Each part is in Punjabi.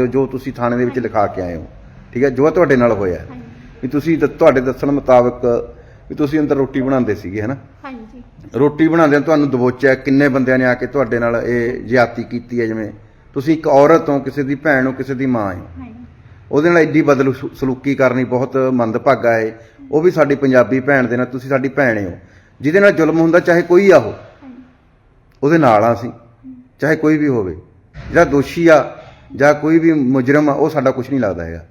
ਜੋ- ਜੋ ਤੁਸੀਂ ਥਾਣੇ ਦੇ ਵਿੱਚ ਲਿਖਾ ਕੇ ਆਏ ਹੋ। ਠੀਕ ਹੈ ਜੋ ਤੁਹਾਡੇ ਨਾਲ ਹੋਇਆ। ਹੈ। ਵੀ ਤੁਸੀਂ ਦ- ਤੁਹਾਡੇ ਦੱਸਣ ਮੁਤਾਬਕ ਵੀ ਤੁਸੀਂ ਅੰਦਰ ਰੋਟੀ ਬਣਾਉਂਦੇ ਸੀਗੇ ਹਨਾ? ਹਾਂਜੀ। ਰੋਟੀ ਬਣਾਉਂਦਿਆਂ ਤੁਹਾਨੂੰ ਦਬੋਚਿਆ ਕਿੰਨੇ ਬੰਦਿਆਂ ਨੇ ਆ ਕੇ ਤੁਹਾਡੇ ਨਾਲ ਇਹ ਜ਼ਿਆਦਤੀ ਕੀਤੀ ਹੈ ਜਿਵੇਂ ਤੁਸੀਂ ਇੱਕ ਔਰਤ ਹੋ ਕਿਸੇ ਦੀ ਭੈਣ ਹੋ ਕਿਸੇ ਦੀ ਮਾਂ ਹੋ। ਹਾਂਜੀ। ਉਹਦੇ ਨਾਲ ਐਡੀ ਬਦਲ ਸਲੂਕੀ ਕਰਨੀ ਬਹੁਤ ਮੰਦਭਾਗਾ ਹੈ। ਉਹ ਵੀ ਸਾਡੀ ਪੰਜਾਬੀ ਭੈਣ ਦੇ ਨਾਲ ਤੁਸੀਂ ਸਾਡੀ ਭੈਣ ਹੋ। ਜਿਹਦੇ ਨਾਲ ਜ਼ੁਲਮ ਹੁੰਦਾ ਚਾਹੇ ਕੋਈ ਆ ਉਹ। ਹਾਂਜੀ। ਉਹਦੇ ਨਾਲ ਆ ਅਸੀਂ ਚਾਹੇ ਕੋਈ ਵੀ ਹੋਵੇ। ਜਿਹੜਾ ਦੋਸ਼ੀ ਆ ਜਾਂ ਕੋਈ ਵੀ ਮੁਜਰਮ ਆ ਉਹ ਸਾਡਾ ਕੁਝ ਨਹੀਂ ਲੱਗਦਾ ਹੈਗਾ।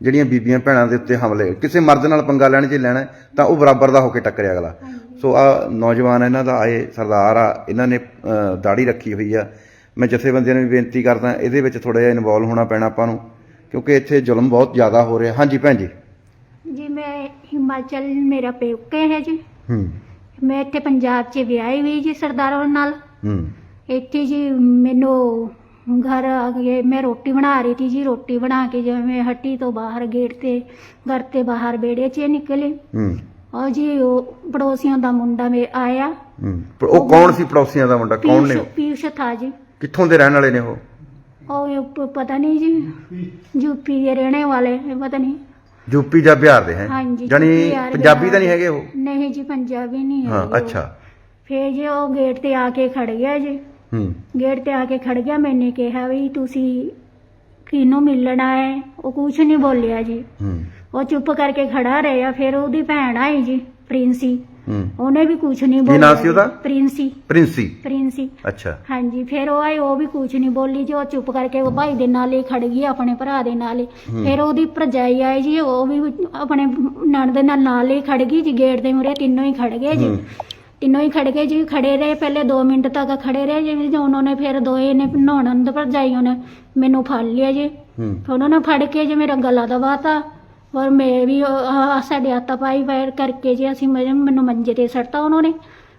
ਜਿਹੜੀਆਂ ਬੀਬੀਆਂ ਭੈਣਾਂ ਦੇ ਉੱਤੇ ਹਮਲੇ ਕਿਸੇ ਮਰਦ ਨਾਲ ਪੰਗਾ ਲੈਣ ਜੇ ਲੈਣਾ ਤਾਂ ਉਹ ਬਰਾਬਰ ਦਾ ਹੋ ਕੇ ਟੱਕਰੇ ਅਗਲਾ। ਸੋ ਆ ਨੌਜਵਾਨ ਇਹਨਾਂ ਦਾ ਆਏ ਸਰਦਾਰ ਆ ਇਹਨਾਂ ਨੇ ਦਾੜੀ ਰੱਖੀ ਹੋਈ ਆ। ਮੈਂ ਜਥੇਬੰਦੀਆਂ ਨੂੰ ਵੀ ਬੇਨਤੀ ਕਰਦਾ ਇਹਦੇ ਵਿੱਚ ਥੋੜਾ ਜਿਹਾ ਇਨਵੋਲਵ ਹੋਣਾ ਪੈਣਾ ਆਪਾਂ ਨੂੰ ਕਿਉਂਕਿ ਇੱਥੇ ਜ਼ੁਲਮ ਬਹੁਤ ਜ਼ਿਆਦਾ ਹੋ ਰਿਹਾ। ਹਾਂਜੀ ਭੈਣ ਜੀ। ਜੀ ਮੈਂ ਹਿਮਾਚਲ ਮੇਰਾ ਪੇਕੇ ਹੈ ਜੀ। ਹੂੰ। ਮੈਂ ਇੱਥੇ ਪੰਜਾਬ 'ਚ ਵਿਆਹੀ ਹੋਈ ਜੀ ਸਰਦਾਰਾਂ ਨਾਲ। ਹੂੰ। ਇੱਥੇ ਜੀ ਮੈਨੂੰ ਘਰ ਆ ਕੇ ਮੈਂ ਰੋਟੀ ਬਣਾ ਰਹੀ ਥੀ ਜੀ ਰੋਟੀ ਬਣਾ ਕੇ ਜਿਵੇਂ ਮੈਂ ਹੱਟੀ ਤੋਂ ਬਾਹਰ ਗੇਟ ਤੇ ਘਰ ਤੇ ਬਾਹਰ ਬੇੜੇ 'ਚ ਨਿਕਲੇ। ਹੂੰ। ਔਰ ਜੀ ਉਹ ਪੜੋਸੀਆਂ ਦਾ ਮੁੰਡਾ ਮੇ ਆਇਆ। ਹੂੰ। ਪਰ ਉਹ ਕੌਣ ਸੀ ਪੜੋਸੀਆਂ ਦਾ ਮੁੰਡਾ? ਕੌਣ ਨੇ ਉਹ? ਪੀਯੂਸ਼ ਥਾ ਜੀ। ਕਿੱਥੋਂ ਦੇ ਰਹਿਣ ਵਾਲੇ ਨੇ ਉਹ? ਉਹ ਇਹ ਪ- ਪਤਾ ਨਹੀਂ ਜੀ। ਯੂਪੀ ਦੇ ਰਹਿਣੇ ਵਾਲੇ ਇਹ ਪਤਾ ਨਹੀਂ। ਯੂਪੀ ਜਾਂ ਬਿਹਾਰ ਦੇ ਹੈ? ਹਾਂਜੀ, ਬਿਹਾਰ, ਪੰਜਾਬੀ ਤਾਂ ਨਹੀਂ ਹੈਗੇ ਉਹ? ਨਹੀਂ ਜੀ ਪੰਜਾਬੀ ਨਹੀਂ ਹੈ ਹਾਂ ਜੀ ਉਹ। ਅੱਛਾ। ਫਿਰ ਜੀ ਉਹ ਗੇਟ ਤੇ ਆ ਕੇ ਖੜ ਗਿਆ ਜੀ। ਹੂੰ। ਗੇਟ ਤੇ ਆ ਕੇ ਖੜ ਗਿਆ ਮੈਨੇ ਕਿਹਾ ਵੀ ਤੁਸੀਂ ਕਿਹਨੂੰ ਮਿਲਣਾ ਹੈ? ਉਹ ਕੁਝ ਨਹੀਂ ਬੋਲਿਆ ਜੀ। ਹੂੰ। ਉਹ ਚੁੱਪ ਕਰਕੇ ਖੜਾ ਰਿਹਾ ਫਿਰ ਉਹਦੀ ਭੈਣ ਆਈ ਜੀ ਪ੍ਰਿੰਸੀ। ਹੂੰ। ਉਹਨੇ ਵੀ ਕੁਝ ਨਹੀਂ ਬੋਲਿਆ ਨਾਂ ਸੀ ਉਹਦਾ? ਜੀ। ਪ੍ਰਿੰਸੀ। ਪ੍ਰਿੰਸੀ। ਪ੍ਰਿੰਸੀ। ਅੱਛਾ। ਹਾਂਜੀ ਫਿਰ ਉਹ ਆਈ ਉਹ ਵੀ ਕੁਝ ਨਹੀਂ ਬੋਲੀ ਜੀ। ਉਹ ਚੁੱਪ ਕਰਕੇ ਉਹ ਭਾਈ ਦੇ ਨਾਲ ਹੀ ਖੜ ਗਈ ਆਪਣੇ ਭਰਾ ਦੇ ਨਾਲ ਹੀ। ਫਿਰ ਉਹਦੀ ਭਰਜਾਈ ਆਈ ਜੀ ਉਹ ਵੀ ਆਪਣੇ ਨਣ ਦੇ ਨਾਲ ਨਾਲ ਹੀ ਖੜ ਗਈ ਜੀ ਗੇਟ ਦੇ ਮੂਹਰੇ ਤਿੰਨੋਂ ਹੀ ਖੜ ਗਏ ਜੀ। ਹੂੰ। ਤਿੰਨੋਂ ਹੀ ਖੜ ਗਏ ਜੀ ਖੜੇ ਰਹੇ ਪਹਿਲੇ 2 ਮਿੰਟ ਤੱਕ ਖੜੇ ਰਹੇ ਜੀ ਜੋ ਉਹਨਾਂ ਨੇ ਫਿਰ ਦੋਏ ਨੇ ਨਹਾਉਣ ਦੇ ਭਰਜਾਈ ਉਹਨੇ ਮੈਨੂੰ ਫੜ ਲਿਆ ਜੀ। ਹੂੰ। ਫਿਰ ਉਹਨਾਂ ਨੇ ਫੜ ਕੇ ਜੀ ਮੇਰਾ ਗਲਾ ਦਬਾਤਾ ਔਰ ਮੈਂ ਵੀ ਆਹ ਸਾਡੇ ਹੱਥਾਂ ਪਾਈ ਫਾਇਰ ਕਰਕੇ ਜੀ ਅਸੀਂ ਮੈਨੂੰ ਮੈਨੂੰ ਮੰਜੇ ਤੇ ਸੱਟਤਾ ਉਹਨਾਂ ਨੇ।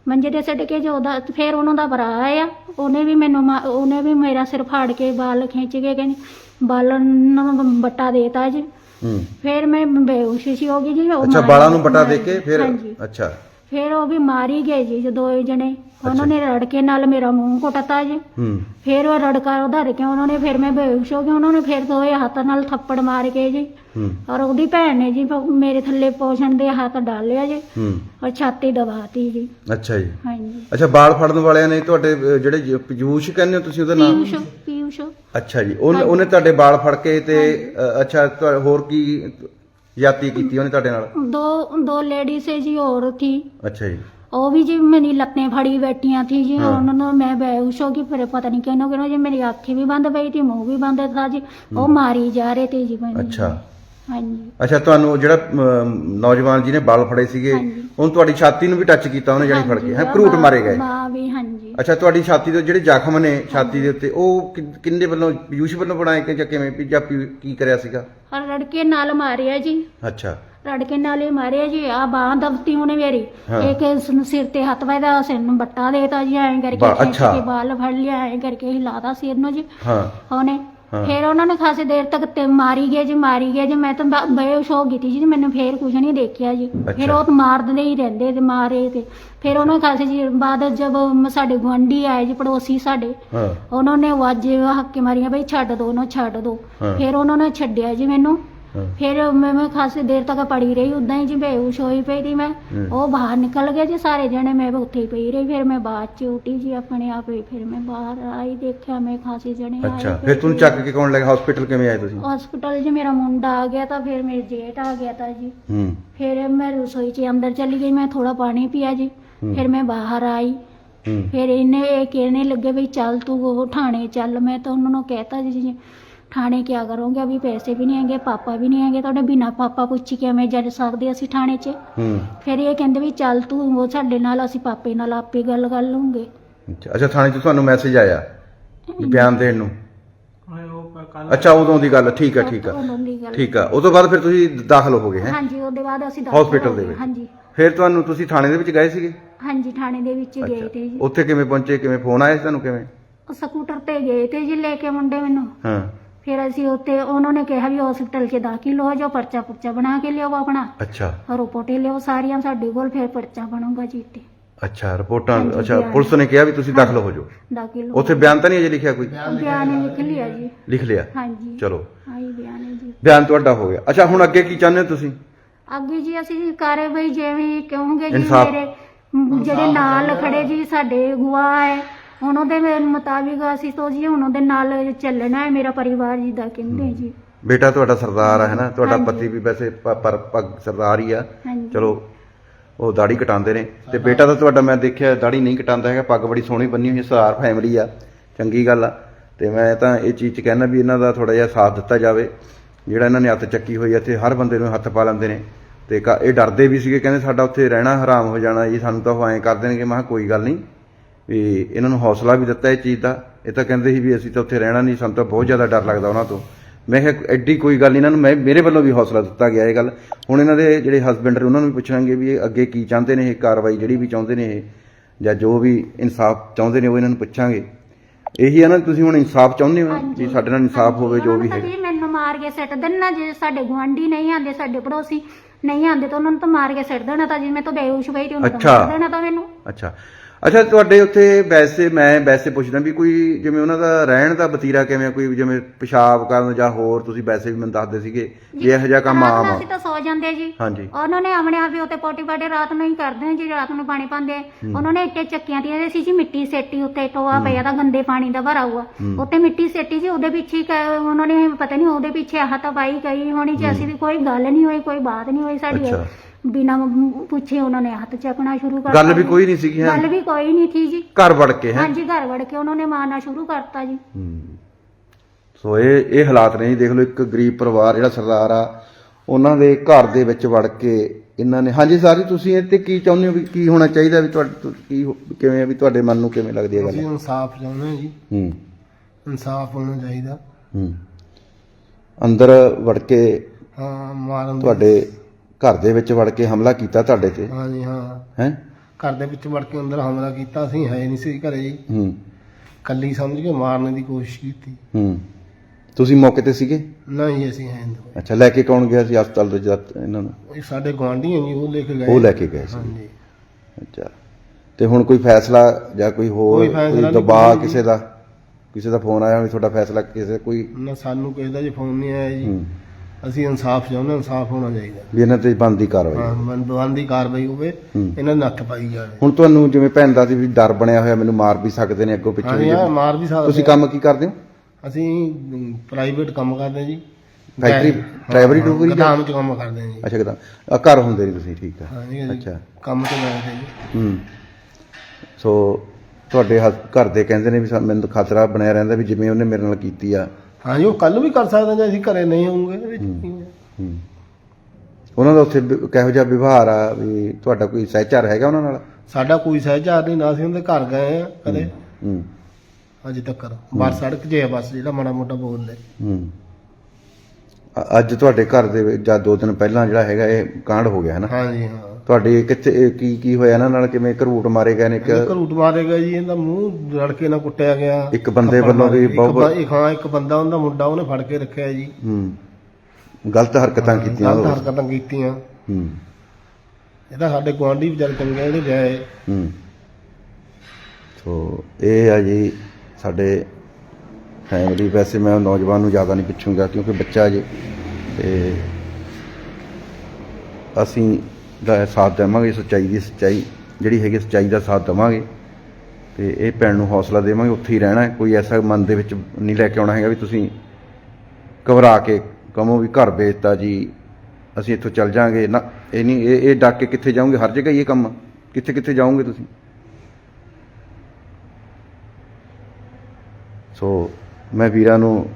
ਮੰਜੇ ਤੇ ਸੱਟ ਕੇ ਜੋ ਉਹਦਾ ਫਿਰ ਉਹਨਾਂ ਦਾ ਭਰਾ ਆਇਆ ਉਹਨੇ ਵੀ ਮੈਨੂੰ ਮਾ- ਉਹਨੇ ਵੀ ਮੇਰਾ ਸਿਰ ਫਾੜ ਕੇ ਬਾਲ ਖਿੱਚ ਕੇ ਕਹਿੰਦੀ ਬਾਲਣ ਨੂੰ ਬੱਟਾ ਦੇਤਾ ਜੀ। ਹੂੰ। ਫਿਰ ਮੈਂ ਬੇਹੋਸ਼ ਸੀ ਹੋ ਗਈ ਜੀ ਉਹ ਅੱਛਾ ਬਾਲਾਂ ਨੂੰ ਬਟਾ ਦੇ ਕੇ ਫਿਰ ਹਾਂਜੀ। ਅੱਛਾ। ਫਿਰ ਉਹ ਵੀ ਮਾਰੀ ਗਏ ਜੀ ਜੋ ਦੋਏ ਜਣੇ ਉਹਨਾਂ ਨੇ ਰੜਕੇ ਨਾਲ ਮੇਰਾ ਮੂੰਹ ਕੁੱਟਤਾ ਜੀ। ਹੂੰ। ਫਿਰ ਉਹ ਰੜਕਾ ਉਧਰ ਕੇ ਉਹਨਾਂ ਨੇ ਫਿਰ ਮੈਂ ਬੇਹੋਸ਼ ਹੋ ਗਈ ਉਹਨਾਂ ਨੇ ਫਿਰ ਦੋਏ ਹੱਥ ਨਾਲ ਥੱਪੜ ਮਾਰ ਕੇ ਜੀ। ਹੂੰ। ਔਰ ਉਹਦੀ ਭੈਣ ਨੇ ਜੀ ਪ- ਮੇਰੇ ਥੱਲੇ ਪੋਸ਼ਣ ਦੇ ਹੱਥ ਡਾਲਿਆ ਜੀ। ਹੂੰ। ਔਰ ਛਾਤੀ ਦਬਾਤੀ ਜੀ। ਅੱਛਾ ਜੀ। ਹਾਂਜੀ। ਅੱਛਾ ਬਾਲ ਫੜਨ ਵਾਲਿਆਂ ਨੇ ਤੁਹਾਡੇ ਅ, ਜਿਹੜੇ ਜ- ਪੀਯੂਸ਼ ਕਹਿੰਦੇ ਹੋ ਤੁਸੀਂ ਉਹਦਾ ਨਾਮ? ਪੀਯੂਸ਼ ਪੀਯੂਸ਼। ਅੱਛਾ ਜੀ ਉਹਨੇ ਉਹਨੇ ਤੁਹਾਡੇ ਬਾਲ ਫੜ ਕੇ ਤੇ ਅ, ਅੱਛਾ ਤੁਹਾ- ਹੋਰ ਕੀ ਜਾਤੀ ਕੀਤੀ ਉਹਨੇ ਤੁਹਾਡੇ ਨਾਲ ਦੋ ਦੋ ਲੇਡੀਜ਼ ਹੈ ਜੀ और थी ਅੱਛਾ ਜੀ ਉਹ ਵੀ ਜੀ ਮੇਰੀ ਲੱਤਾਂ ਫੜੀ ਬੈਠੀਆਂ थी जी हाँ। ਉਹਨਾਂ ਨੂੰ ਮੈਂ ਬੇਹੋਸ਼ ਹੋ ਗਈ ਫਿਰ ਪਤਾ ਨਹੀਂ ਕਿਹਨੂੰ ਕਿਹਨੂੰ ਜੀ ਮੇਰੀ ਅੱਖੀ ਵੀ ਬੰਦ ਪਈ थी ਮੂੰਹ ਵੀ ਬੰਦ था ਜੀ ਉਹ ਮਾਰੀ ਜਾ ਰਹੇ ਤੇ ਜੀ ਮੈਨੂੰ ਅੱਛਾ ਹਾਂਜੀ ਅੱਛਾ ਤੁਹਾਨੂੰ ਜਿਹੜਾ ਅਮ, ਨੌਜਵਾਨ ਜੀ ਨੇ ਬਾਲ ਫੜੇ ਸੀਗੇ ਹਾਂਜੀ। ਉਹਨ ਤੁਹਾਡੀ ਛਾਤੀ ਨੂੰ ਵੀ ਟੱਚ ਕੀਤਾ ਉਹਨੇ ਜਾਨੀ ਫੜ ਕੇ ਹੈ ਹਾਂਜੀ, ਕਰੂਟ ਬਾਂਹ- ਮਾਰੇ ਗਏ ਬਾਂਹ ਹਾਂਜੀ ਅੱਛਾ ਤੁਹਾਡੀ ਛਾਤੀ ਦੇ ਜਿਹੜੇ ਜ਼ਖਮ ਨੇ ਛਾਤੀ ਦੇ ਉੱਤੇ ਉਹ ਕਿ- ਕਿੰਨੇ ਵੱਲੋਂ ਪੀਯੂਸ਼ ਵੱਲੋਂ ਬਣਾਏ ਕਿ ਜਾਂ ਕਿਵੇਂ? ਵੀ ਜਾਂ ਪੀ- ਕੀ ਕਰਿਆ ਸੀਗਾ? ਔਰ ਲੜਕੇ ਨਾਲ ਮਾਰਿਆ ਜੀ। ਅੱਛਾ। ਲੜਕੇ ਨਾਲ ਹੀ ਮਾਰਿਆ ਜੀ। ਆ ਬਾਹ ਦਬਤੀ ਉਹਨੇ ਮੇਰੀ। ਹਾਂ। ਇੱਕ ਸ- ਸਿਰ ਤੇ ਹੱਥ ਵਾਇਦਾ ਸਿਰ ਨੂੰ ਬੱਟਾ ਦੇਤਾ ਜੀ ਐਂ ਕਰਕੇ ਬਾ- ਖਿੱਚ ਅੱਛਾ। ਕੇ ਬਾਲ ਫੜ ਲਿਆ ਐਂ ਕਰਕੇ ਹਿਲਾਤਾ ਸਿਰ ਨੂੰ ਜੀ। ਹਾਂ। ਉਹਨੇ ਹਾਂ। ਫਿਰ ਉਹਨਾਂ ਨੇ ਖਾਸੀ ਦੇਰ ਤੱਕ ਤੇ ਮਾਰੀ ਗਏ ਜੀ ਮਾਰੀ ਗਏ ਜੀ ਮੈਂ ਤਾਂ ਬ- ਬੇਹੋਸ਼ ਹੋ ਗਈ ਸੀ ਜੀ ਮੈਨੂੰ ਫੇਰ ਕੁਝ ਨਹੀਂ ਦੇਖਿਆ ਜੀ ਫਿਰ। ਉਹ ਤਾਂ ਮਾਰਦੇ ਹੀ ਰਹਿੰਦੇ ਤੇ ਮਾਰੇ ਤੇ ਫਿਰ ਉਹਨਾਂ ਖਾਸੀ ਜੀ ਬਾਅਦ ਜਦ ਸਾਡੇ ਗੁਆਂਢੀ ਆਏ ਜੀ ਪੜੋਸੀ ਸਾਡੇ ਹਾਂ ਉਹਨਾਂ ਨੇ ਆਵਾਜ਼ ਹੱਕੇ ਮਾਰੀਆਂ ਬਈ ਛੱਡ ਦੋ ਉਹਨੂੰ ਛੱਡ ਦੋ ਹਾਂ। ਫਿਰ ਉਹਨਾਂ ਨੇ ਛੱਡਿਆ ਜੀ ਮੈਨੂੰ ਫਿਰ ਮੈਂ ਮੈਂ ਖਾਸੀ ਦੇਰ ਤੱਕ ਪੜੀ ਰਹੀ ਉਦਾਂ ਹੀ ਜੀ ਬੇਹੋਸ਼ ਹੋਈ ਪਈ ਸੀ ਮੈਂ। ਉਹ ਬਾਹਰ ਨਿਕਲ ਗਏ ਜੀ ਸਾਰੇ ਜਣੇ ਮੈਂ ਉੱਥੇ ਹੀ ਪਈ ਰਹੀ ਫਿਰ ਮੈਂ ਬਾਅਦ ਚ ਉੱਠੀ ਜੀ ਆਪਣੇ ਆਪ ਹੀ ਫਿਰ ਮੈਂ ਬਾਹਰ ਆਈ ਦੇਖਿਆ ਮੈਂ ਖਾਸੀ ਜਣੇ ਆਏ ਅੱਛਾ ਫਿਰ ਤੁਹਾਨੂੰ ਚੱਕ ਕੇ ਕੌਣ ਲੈ ਗਿਆ? ਹਸਪੀਟਲ ਕਿਵੇਂ ਆਏ ਤੁਸੀਂ? ਹਸਪੀਟਲ 'ਚ ਮੇਰਾ ਮੁੰਡਾ ਆ ਗਿਆ ਤਾਂ ਫਿਰ ਮੇਰੇ ਜੇਠ ਆ ਗਿਆ ਤਾਂ ਜੀ। ਹੂੰ। ਫਿਰ ਮੈਂ ਰਸੋਈ 'ਚ ਅੰਦਰ ਚਲੀ ਗਈ ਮੈਂ ਥੋੜਾ ਪਾਣੀ ਪੀਆ ਜੀ। ਫਿਰ ਮੈਂ ਬਾਹਰ ਆਈ। ਫਿਰ ਇਹਨੇ ਇਹ ਕਹਿਣੇ ਲੱਗੇ ਵੀ ਚੱਲ ਤੂੰ ਉਹ ਥਾਣੇ ਚੱਲ ਮੈਂ ਤਾਂ ਉਹਨਾਂ ਨੂੰ ਕਹਿਤਾ ਜੀ ਥਾਣੇ ਕਿਆ ਕਰੋਗੇ? ਅਭੀ ਪੈਸੇ ਵੀ ਨਹੀਂ ਹੈਗੇ ਪਾਪਾ ਵੀ ਨਹੀਂ ਹੈਗੇ। ਤੁਹਾਡੇ ਬਿਨਾ ਪਾਪਾ ਪੁੱਛ ਕੇ ਮੈਂ ਜਾ ਸਕਦੇ ਅਸੀਂ ਥਾਣੇ 'ਚ? ਹੂੰ। ਫਿਰ ਇਹ ਕਹਿੰਦੇ ਵੀ ਚੱਲ ਤੂੰ ਉਹ ਸਾਡੇ ਨਾਲ ਅਸੀਂ ਪਾਪੇ ਨਾਲ ਆਪੇ ਗੱਲ ਕਰ ਲਵਾਂਗੇ ਅੱਛਾ ਅੱਛਾ ਥਾਣੇ 'ਚ ਤੁਹਾਨੂੰ ਮੈਸੇਜ ਆਇਆ ਵੀ ਬਿਆਨ ਦੇਣ ਨੂੰ? ਅੱਛਾ ਉਦੋਂ ਦੀ ਗੱਲ ਠੀਕ ਆ ਠੀਕ ਆ। ਉਦੋਂ ਦੀ ਗੱਲ। ਠੀਕ ਆ ਉਸ ਤੋਂ ਬਾਅਦ ਫਿਰ ਤੁਸੀਂ ਦਾਖਲ ਹੋ ਗਏ ਹੈ? ਹਾਂਜੀ ਉਹਦੇ ਬਾਅਦ ਅਸੀਂ Hospital ਦੇ ਵਿੱਚ? ਹਾਂਜੀ। ਫਿਰ ਤੁਹਾਨੂੰ ਤੁਸੀਂ ਥਾਣੇ ਦੇ ਵਿੱਚ ਗਏ ਸੀਗੇ? ਹਾਂਜੀ ਥਾਣੇ ਦੇ ਵਿੱਚ ਗਏ ਤੇ ਜੀ। ਉੱਥੇ ਕਿਵੇਂ ਪਹੁੰਚੇ ਕਿਵੇਂ ਫੋਨ ਆਇਆ ਸੀ ਤੁਹਾਨੂੰ ਕਿਵੇਂ? ਉਹ ਸਕੂਟਰ ਤੇ ਗਏ ਤੇ ਜੀ ਲੈ ਕੇ ਮੁੰਡੇ ਮੈਨੂੰ। ਹਾਂ। ਫਿਰ ਅਸੀਂ ਉੱਥੇ ਉਹਨਾਂ ਨੇ ਕਿਹਾ ਵੀ ਹਸਪੀਟਲ 'ਚ ਦਾਖਲ ਹੋ ਜਾਓ ਪਰਚਾ ਪੁਰਚਾ ਬਣਾ ਕੇ ਲਿਆਓ ਆਪਣਾ। ਅੱਛਾ। ਰਿਪੋਰਟ ਲਿਆਓ ਸਾਰੀਆਂ ਸਾਡੇ ਕੋਲ ਫਿਰ ਪਰਚਾ ਬਣੂਗਾ ਜੀ ਤੇ ਅੱਛਾ ਰਿਪੋਰਟਾਂ ਹਾਂਜੀ, ਅੱਛਾ ਬਿਆਨ। ਪੁਲਿਸ ਨੇ ਕਿਹਾ ਵੀ ਤੁਸੀਂ ਦਾਖਲ ਹੋ ਜਾਓ। ਦਾਖਲ ਹੋ ਉੱਥੇ ਬਿਆਨ ਤਾਂ ਨਹੀਂ ਅਜੇ ਲਿਖਿਆ ਕੋਈ? ਬਿਆਨ ਲਿਖ ਲਿਆ ਜੀ। ਲਿਖ ਲਿਆ? ਹਾਂਜੀ। ਚਲੋ। ਆਹੀ ਬਿਆਨ ਹੈ ਜੀ। ਬਿਆਨ ਤੁਹਾਡਾ ਹੋ ਗਿਆ। ਅੱਛਾ ਹੁਣ ਅੱਗੇ ਕੀ ਚਾਹੁੰਦੇ ਹੋ ਤੁਸੀਂ? ਅੱਗੇ ਜੀ ਅਸੀਂ ਕਾਰਵਾਈ ਜਿਵੇਂ ਕਹੋਗੇ ਜੀ ਇਨਸਾਫ਼। ਮੇਰੇ ਮ, ਜਿਹੜੇ ਨਾਲ ਖੜੇ ਜੀ ਸਾਡੇ ਗਵਾਹ ਹੈ। ਉਹਨਾਂ ਦੇ ਮੇ- ਮੁਤਾਬਿਕ ਅਸੀਂ ਤੋਂ ਜੀ ਉਹਨਾਂ ਦੇ ਨਾਲ ਚੱਲਣਾ ਹੈ ਮੇਰਾ ਪਰਿਵਾਰ ਜੀ ਦਾ ਕਹਿੰਦੇ ਜੀ। ਬੇਟਾ ਤੁਹਾਡਾ ਸਰਦਾਰ ਹੈ ਨਾ ਤੁਹਾਡਾ ਹਾਂਜੀ। ਪਤੀ ਵੀ ਵੈਸੇ ਪ- ਪਰ ਪੱਗ ਸਰਦਾਰ ਹੀ ਆ। ਹਾਂਜੀ। ਚਲੋ ਉਹ ਦਾੜੀ ਕਟਾਉਂਦੇ ਨੇ। ਤੇ ਬੇਟਾ ਤਾਂ ਤੁਹਾਡਾ ਮੈਂ ਦੇਖਿਆ ਦਾੜੀ ਨਹੀਂ ਕਟਾਉਂਦਾ ਹੈਗਾ ਪੱਗ ਬੜੀ ਸੋਹਣੀ ਬੰਨੀ ਹੋਈ ਹੈ ਸਰਦਾਰ ਫੈਮਿਲੀ ਆ। ਚੰਗੀ ਗੱਲ ਆ। ਤੇ ਮੈਂ ਤਾਂ ਇਹ ਚੀਜ਼ 'ਚ ਕਹਿਣਾ ਵੀ ਇਹਨਾਂ ਦਾ ਥੋੜਾ ਜਿਹਾ ਸਾਥ ਦਿੱਤਾ ਜਾਵੇ। ਜਿਹੜਾ ਇਹਨਾਂ ਨੇ ਹੱਥ ਚੱਕੀ ਹੋਈ ਹੈ ਇੱਥੇ ਹਰ ਬੰਦੇ ਨੂੰ ਹੱਥ ਪਾ ਲੈਂਦੇ ਨੇ। ਤੇ ਕ- ਇਹ ਡਰਦੇ ਵੀ ਸੀਗੇ ਕਹਿੰਦੇ ਸਾਡਾ ਉੱਥੇ ਰਹਿਣਾ ਹਰਾਮ ਹੋ ਜਾਣਾ ਜੀ ਸਾਨੂੰ ਤਾਂ ਉਹ ਐਂ ਕਰ ਦੇਣਗੇ। ਮੈਂ ਕਿਹਾ ਕੋਈ ਗੱਲ ਨਹੀਂ। ਵੀ ਇਹਨਾਂ ਨੂੰ ਹੌਸਲਾ ਵੀ ਦਿੱਤਾ ਇਹ ਚੀਜ਼ ਦਾ। ਇਹ ਤਾਂ ਕਹਿੰਦੇ ਸੀ ਵੀ ਅਸੀਂ ਤਾਂ ਉੱਥੇ ਰਹਿਣਾ ਨਹੀਂ ਸਾਨੂੰ ਤਾਂ ਬਹੁਤ ਜ਼ਿਆਦਾ ਡਰ ਲੱਗਦਾ ਉਹਨਾਂ ਤੋਂ। ਮੈਂ ਕਿਹਾ ਐਡੀ ਕੋਈ ਗੱਲ ਇਹਨਾਂ ਨੂੰ ਮੈਂ ਮੇਰੇ ਵੱਲੋਂ ਵੀ ਹੌਸਲਾ ਦਿੱਤਾ ਗਿਆ ਇਹ ਗੱਲ। ਹੁਣ ਇਹਨਾਂ ਦੇ ਜਿਹੜੇ ਹਸਬੈਂਡ ਨੇ ਉਹਨਾਂ ਨੂੰ ਵੀ ਪੁੱਛਾਂਗੇ ਵੀ ਇਹ ਅੱਗੇ ਕੀ ਚਾਹੁੰਦੇ ਨੇ ਇਹ ਕਾਰਵਾਈ ਜਿਹੜੀ ਵੀ ਚਾਹੁੰਦੇ ਨੇ ਇਹ ਜਾਂ ਜੋ ਵੀ ਇਨਸਾਫ ਚਾਹੁੰਦੇ ਨੇ ਉਹ ਇਹਨਾਂ ਨੂੰ ਪੁੱਛਾਂਗੇ। ਇਹੀ ਆ ਨਾ ਤੁਸੀਂ ਹੁਣ ਇਨਸਾਫ ਚਾਹੁੰਦੇ ਹੋ। ਵੀ ਸਾਡੇ ਨਾਲ ਇਨਸਾਫ ਹੋਵੇ ਜੋ ਵੀ ਹੈ ਨੂੰ ਜੀ ਮੈਨੂੰ ਮਾਰ ਕੇ ਸਿੱਟ ਦੇਣਾ ਜੇ ਸਾਡੇ ਗੁਆਂਢੀ ਨਹੀਂ ਆਂਦੇ ਸਾਡੇ ਪੜੋਸੀ ਨਹੀਂ ਆਂਦੇ ਤਾਂ ਉਹਨਾਂ ਨੂੰ ਤਾਂ ਮਾਰ ਕੇ ਸਿੱਟ ਦੇਣਾ ਤਾਂ ਜੀ ਮੈਂ ਤਾਂ ਬੇਹੋਸ਼ ਤੇ ਉਹਨਾਂ। ਮਾਰ ਦੇਣਾ ਤਾਂ ਮੈਨੂੰ। ਅੱਛਾ। ਅੱਛਾ ਤੁਹਾਡੇ ਉੱਥੇ ਵੈਸੇ ਮੈਂ ਵੈਸੇ ਪੁੱਛਦਾ ਵੀ ਕੋਈ ਜਿਵੇਂ ਉਹਨਾਂ ਦਾ ਰਹਿਣ ਦਾ ਵਤੀਰਾ ਕਿਵੇਂ ਆ? ਕੋਈ ਜਿਵੇਂ ਪਿਸ਼ਾਬ ਕਰਨ ਜਾਂ ਹੋਰ ਤੁਸੀਂ ਵੈਸੇ ਵੀ ਮੈਨੂੰ ਦੱਸਦੇ ਸੀਗੇ ਵੀ ਇਹੋ ਜਿਹਾ ਕੰਮ ਰਾਤ ਆਮ ਨੂੰ ਆ ਅਸੀਂ ਤਾਂ ਸੌ ਜਾਂਦੇ ਜੀ। ਹਾਂਜੀ। ਉਹਨਾਂ ਨੇ ਆਪਣੇ ਆਪ ਹੀ ਉੱਤੇ ਪੋਟੀ ਪਾਟੇ ਰਾਤ ਨੂੰ ਹੀ ਕਰਦੇ ਨੇ ਜੀ ਰਾਤ ਨੂੰ ਪਾਣੀ ਪਾਉਂਦੇ ਉਹਨਾਂ ਨੇ ਇੱਟੇ ਚੱਕੀਆਂ ਦੀਆਂ ਸੀ ਜੀ ਮਿੱਟੀ ਸੇਟੀ ਉੱਤੇ ਟੋਆ ਪਿਆ ਦਾ ਗੰਦੇ ਪਾਣੀ ਦਾ ਭਰਾ ਹੁਆ ਉੱਤੇ ਮਿੱਟੀ ਸੇਟੀ ਜੀ ਉਹਦੇ ਪਿੱਛੇ ਹੀ ਕ- ਉਹਨਾਂ ਨੇ ਪਤਾ ਨਹੀਂ ਉਹਦੇ ਪਿੱਛੇ ਹੱਥ ਪਾਈ ਗਈ ਹੋਣੀ ਜੀ ਅਸੀਂ ਦੀ ਕੋਈ ਗੱਲ ਨਹੀਂ ਹੋਈ ਕੋਈ ਬਾਤ ਨਹੀਂ ਹੋਈ ਸਾਡੀ। ਅੱਛਾ। ਬਿਨਾਂ ਪੁੱਛੇ ਉਹਨਾਂ ਨੇ ਹੱਥ ਚੱਕਣਾ ਸ਼ੁਰੂ ਕਰ ਗੱਲ ਵੀ ਕੋਈ ਨਹੀਂ ਸੀਗੀ ਗੱਲ ਹੈ ਵੀ ਕੋਈ ਨਹੀਂ ਥੀ ਜੀ। ਘਰ ਵੜ ਕੇ ਹੈ? ਹਾਂਜੀ ਘਰ ਵੜ ਕੇ ਉਹਨਾਂ ਨੇ ਮਾਰਨਾ ਸ਼ੁਰੂ ਕਰਤਾ ਜੀ। ਸੋ ਇਹ ਇਹ ਹਾਲਾਤ ਨੇ ਜੀ। ਦੇਖ ਲਓ ਇੱਕ ਗਰੀਬ ਪਰਿਵਾਰ ਜਿਹੜਾ ਸਰਦਾਰ ਆ ਉਹਨਾਂ ਦੇ ਘਰ ਦੇ ਵਿੱਚ ਵੜ ਕੇ ਇਹਨਾਂ ਨੇ ਹਾਂਜੀ ਸਾਰੀ ਤੁਸੀਂ ਇਹ ਤੇ ਕੀ ਚਾਹੁੰਦੇ ਹੋ ਵੀ ਕੀ ਹੋਣਾ ਚਾਹੀਦਾ ਵੀ ਤੁਹਾਡੇ ਕੀ ਹੋ- ਕਿਵੇਂ ਵੀ ਤੁਹਾਡੇ ਮਨ ਨੂੰ ਕਿਵੇਂ ਲੱਗਦੀ ਹੈ ਅਸੀਂ ਗੱਲ ਇਨਸਾਫ ਚਾਹੁੰਦੇ ਹਾਂ ਜੀ। ਹੂੰ। ਇਨਸਾਫ ਹੋਣਾ ਚਾਹੀਦਾ। ਹੂੰ। ਅੰਦਰ ਵੜ ਕੇ ਹਾਂ ਮਾਰਨ ਦੀ- ਤੁਹਾਡੇ ਘਰ ਦੇ ਵਿੱਚ ਵੜ ਕੇ ਹਮਲਾ ਕੀਤਾ ਤੁਹਾਡੇ ਤੇ? ਹਾਂ ਜੀ ਹਾਂ। ਹੈ? ਘਰ ਦੇ ਵਿੱਚ ਵੜ ਕੇ ਅੰਦਰ ਹਮਲਾ ਕੀਤਾ ਅਸੀਂ ਹੈ ਨਹੀਂ ਸੀ ਘਰੇ ਜੀ। ਹੂੰ। ਕੱਲੀ ਸਮਝ ਕੇ ਮਾਰਨ ਦੀ ਕੋਸ਼ਿਸ਼ ਕੀਤੀ। ਹੂੰ। ਤੁਸੀਂ ਮੌਕੇ ਤੇ ਸੀਗੇ? ਨਹੀਂ ਅਸੀਂ ਹੈ ਨਹੀਂ। ਅੱਛਾ ਲੈ ਕੇ ਕੌਣ ਗਿਆ ਸੀ ਹਸਪਤਾਲ ਦੇ ਜਦ ਇਹਨਾਂ ਨੂੰ? ਇਹ ਸਾਡੇ ਗੁਆਂਢੀ ਹੈ ਜੀ ਉਹ ਲੈ ਕੇ ਗਏ। ਉਹ ਲੈ ਕੇ ਗਏ ਸੀ। ਹਾਂਜੀ। ਅੱਛਾ। ਤੇ ਹੁਣ ਕੋਈ ਫੈਸਲਾ ਜਾਂ ਕੋਈ ਹੋਰ ਕੋਈ ਫੈਸਲਾ ਕੋਈ ਨਹੀਂ ਦਬਾਅ ਕਿਸੇ ਦਾ? ਕਿਸੇ ਦਾ ਫੋਨ ਆਇਆ ਵੀ ਤੁਹਾਡਾ ਫੈਸਲਾ ਕਿਸੇ ਕੋਈ? ਨਾ ਸਾਨੂੰ ਕਿਸੇ ਦਾ ਜੀ ਫੋਨ ਨਹੀਂ ਆਇਆ ਜੀ। ਹੂੰ, ਅਸੀਂ ਇਨਸਾਫ ਚਾਹੁੰਦੇ ਹਾਂ, ਇਨਸਾਫ ਹੋਣਾ ਚਾਹੀਦਾ। ਵੀ ਇਹਨਾਂ ਤੇ ਬੰਦੀ ਹਾਂ ਕਾਰਵਾਈ ਮਨਦਵਾਨ ਦੀ ਕਾਰਵਾਈ ਹੋਵੇ ਹੂੰ। ਇਹਨਾਂ ਨੂੰ ਨੱਥ ਪਾਈ ਜਾਵੇ। ਹੁਣ ਤੁਹਾਨੂੰ ਜਿਵੇਂ ਭੈਣ ਦਾ ਸੀ ਵੀ ਡਰ ਬਣਿਆ ਹੋਇਆ ਮੈਨੂੰ ਮਾਰ ਵੀ ਸਕਦੇ ਨੇ ਅੱਗੋਂ ਪਿੱਛੋਂ। ਹਾਂ ਮਾਰ ਵੀ ਸਕਦੇ ਤੁਸੀਂ ਹਾਂ। ਕੰਮ ਕੀ ਕਰਦੇ ਹੋ? ਅਸੀਂ ਪ੍ਰਾਈਵੇਟ ਕੰਮ ਕਰਦੇ ਹਾਂ ਜੀ। ਫੈਕਟਰੀ ਹਾਂ, ਡਰਾਈਵਰੀ ਹਾਂ, ਡਰੂਵਰੀ ਜਾਂ- ਗੋਦਾਮ ਚ ਕੰਮ ਕਰਦੇ ਹਾਂ ਜੀ। ਅੱਛਾ ਕਿਦਾਂ ਘਰ ਹੁੰਦੇ ਨਹੀਂ ਤੁਸੀਂ ਠੀਕ ਆ। ਹਾਂਜੀ ਹਾਂਜੀ। ਅੱਛਾ। ਕੰਮ ਤੇ ਤੇ ਜੀ। ਹੂੰ। ਸੋ ਤੁਹਾਡੇ ਹੱਥ- ਘਰ ਦੇ ਕਹਿੰਦੇ ਨੇ ਵੀ ਸਾ- ਮੈਨੂੰ ਤਾਂ ਖਤਰਾ ਬਣਿਆ ਰਹਿੰਦਾ ਵੀ ਜਿਵੇਂ ਉਹਨੇ ਮੇਰੇ ਨਾਲ ਕੀਤੀ ਆ। ਹਾਂਜੀ ਉਹ ਕੱਲ ਵੀ ਕਰ ਸਕਦੇ ਜੇ ਅਸੀਂ ਘਰੇ ਨਹੀਂ ਹੋਵਾਂਗੇ ਇਹਦੇ ਵਿੱਚ ਕੀ ਹੈ? ਹੂੰ। ਉਹਨਾਂ ਦਾ ਉੱਥੇ ਵਿ- ਕਿਹੋ ਜਿਹਾ ਵਿਵਹਾਰ ਆ ਵੀ ਤੁਹਾਡਾ ਕੋਈ ਸਹਿਚਾਰ ਹੈਗਾ ਉਹਨਾਂ ਨਾਲ? ਸਾਡਾ ਕੋਈ ਸਹਿਜਾਰ ਨਹੀਂ ਨਾ ਅਸੀਂ ਉਹਦੇ ਘਰ ਗਏ ਆ ਕਦੇ। ਹੂੰ। ਅਜੇ ਤੱਕ ਬਸ ਸੜਕ 'ਤੇ ਆ ਬਸ ਜਿਹੜਾ ਮਾੜਾ ਮੋਟਾ ਬੋਲਦੇ ਹੂੰ। ਅ- ਅੱਜ ਤੁਹਾਡੇ ਘਰ ਦੇ ਵਿੱਚ ਜਾਂ ਦੋ ਦਿਨ ਪਹਿਲਾਂ ਜਿਹੜਾ ਹੈਗਾ ਇਹ ਕਾਂਡ ਹੋ ਗਿਆ ਹੈ ਨਾ? ਹਾਂਜੀ ਹਾਂ। ਤੁਹਾਡੇ ਕਿੱਥੇ ਕੀ ਕੀ ਹੋਇਆ ਇਹਨਾਂ ਨਾਲ? ਕਿਵੇਂ ਘਰੂਟ ਮਾਰੇ ਗਏ ਨੇ ਇੱਕ ਇੱਕ ਰੂਟ ਮਾਰੇ ਗਿਆ ਜੀ ਇਹਦਾ ਮੂੰਹ ਲੜਕੇ ਨਾਲ ਕੁੱਟਿਆ ਗਿਆ। ਇੱਕ ਬੰਦੇ ਥੱਪੜ ਵੱਲੋਂ ਵੀ ਮਾਰੇ। ਇੱਕ ਬਹੁਤ- ਬ- ਇੱਕ- ਹਾਂ ਇੱਕ ਬੰਦਾ ਉਹਦਾ ਮੁੰਡਾ ਉਹਨੇ ਫੜ ਕੇ ਰੱਖਿਆ ਜੀ। ਹੂੰ। ਗਲਤ ਹਰਕਤਾਂ ਕੀਤੀਆਂ ਗਲਤ ਉਹ। ਹਰਕਤਾਂ ਕੀਤੀਆਂ। ਹੂੰ। ਇਹਦਾ ਸਾਡੇ ਗੁਆਂਢੀ ਵਿਚਾਰੇ ਚੰਗੇ ਜਿਹੜੇ ਗਏ ਹੂੰ। ਸੋ ਇਹ ਆ ਜੀ ਸਾਡੇ ਫੈਮਿਲੀ ਵੈਸੇ ਮੈਂ ਨੌਜਵਾਨ ਨੂੰ ਜ਼ਿਆਦਾ ਨਹੀਂ ਪੁੱਛੂੰਗਾ ਕਿਉਂਕਿ ਬੱਚਾ ਜੀ ਤੇ ਅਸੀਂ ਦਾ ਸਾਥ ਦੇਵਾਂਗੇ, ਸੱਚਾਈ ਦੀ ਸੱਚਾਈ, ਜਿਹੜੀ ਹੈਗੀ ਸੱਚਾਈ ਦਾ ਸਾਥ ਦੇਵਾਂਗੇ। ਤੇ ਇਹ ਭੈਣ ਨੂੰ ਹੌਸਲਾ ਦੇਵਾਂਗੇ, ਉੱਥੇ ਹੀ ਰਹਿਣਾ ਕੋਈ ਐਸਾ ਮਨ ਦੇ ਵਿੱਚ ਨਹੀਂ ਲੈ ਕੇ ਆਉਣਾ ਹੈਗਾ ਵੀ ਤੁਸੀਂ ਘਬਰਾ ਕੇ ਕਹੋ ਵੀ ਘਰ ਵੇਚਤਾ ਜੀ, ਅਸੀਂ ਇੱਥੋਂ ਚੱਲ ਜਾਾਂਗੇ। ਨਾ, ਇਹ ਨਹੀਂ, ਇਹ ਇਹ ਡੱਕ ਕੇ ਕਿੱਥੇ ਜਾਓਗੇ? ਹਰ ਜਗ੍ਹਾ ਹੀ ਇਹ ਕੰਮ। ਆ। ਕਿੱਥੇ ਕਿੱਥੇ ਜਾਓਗੇ ਤੁਸੀਂ? ਸੋ, ਮੈਂ ਵੀਰਾਂ ਨੂੰ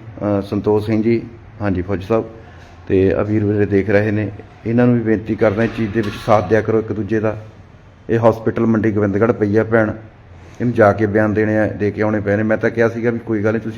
ਸੰਤੋਖ ਸਿੰਘ ਜੀ, ਹਾਂਜੀ, ਫੌਜ ਸਾਹਿਬ। ਤੇ ਆ ਵੀਰ ਵੀਰੇ ਦੇਖ ਰਹੇ ਨੇ, ਇਹਨਾਂ ਨੂੰ ਵੀ ਬੇਨਤੀ ਕਰਦਾ ਇਸ ਚੀਜ਼ ਦੇ ਵਿੱਚ ਸਾਥ ਦਿਆ ਕਰੋ ਇੱਕ ਦੂਜੇ ਦਾ। ਇਹ ਹਸਪੀਟਲ ਮੰਡੀ ਗੋਬਿੰਦਗੜ੍ਹ ਪਈ ਆ ਭੈਣ, ਇਹਨੂੰ ਜਾ ਕੇ ਬਿਆਨ ਦੇਣੇ ਆ, ਦੇ ਕੇ ਆਉਣੇ ਪਏ ਨੇ ਮੈਂ ਤਾਂ ਕਿਹਾ ਸੀਗਾ ਵੀ ਕੋਈ ਗੱਲ ਨਹੀਂ ਤੁਸੀਂ